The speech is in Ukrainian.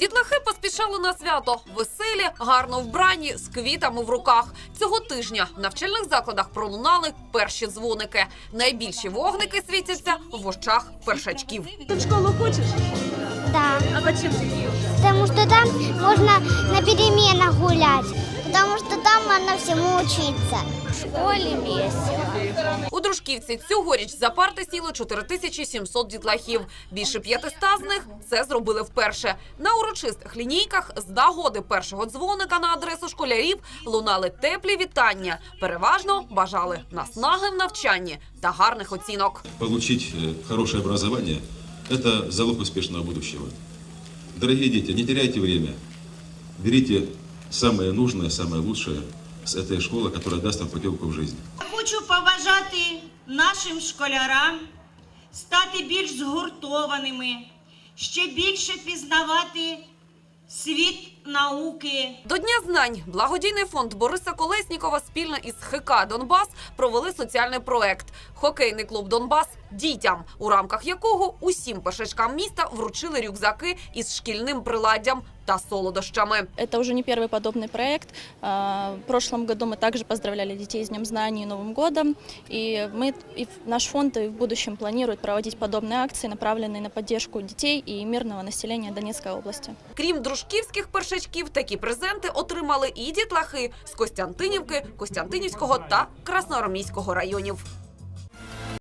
Дітлахи поспішали на свято. Веселі, гарно вбрані, з квітами в руках. Цього тижня в навчальних закладах пролунали перші дзвоники. Найбільші вогники світяться в очах першачків. Ти в школу хочеш Да, А тебе? потому что там можна на перемінах гулять, потому что там можно всему учиться. В школе весело. У Дружківці цьогоріч за парти сіло 4700 дітлахів. Більше 500 з них це зробили вперше. На урочистих лінійках з нагоди першого дзвоника на адресу школярів лунали теплі вітання. Переважно бажали наснаги в навчанні та гарних оцінок. Получить э, хорошее образование – это залог успешного будущего. Дорогие дети, не теряйте время. Берите самое нужное, самое лучшее с этой школы, которая даст вам путевку в жизнь. Хочу побажати нашим школярам стати більш згуртованими, ще більше пізнавати світ науки. До Дня знань благодійний фонд Бориса Колеснікова спільно із ХК Донбас провели соціальний проект Хокейний клуб Донбас дітям, у рамках якого усім пешечкам міста вручили рюкзаки із шкільним приладдям та солодощами. Это уже не первый подобный проект. А, В прошлом году мы также поздравляли детей с Днем знаний и Новым годом. И, мы, и наш фонд и в будущем планирует проводить подобные акции, направленные на поддержку детей и мирного населения Донецкой области. Крім дружківських першачків, такі презенти отримали і дітлахи з Костянтинівки, Костянтинівського та Красноармійського районів.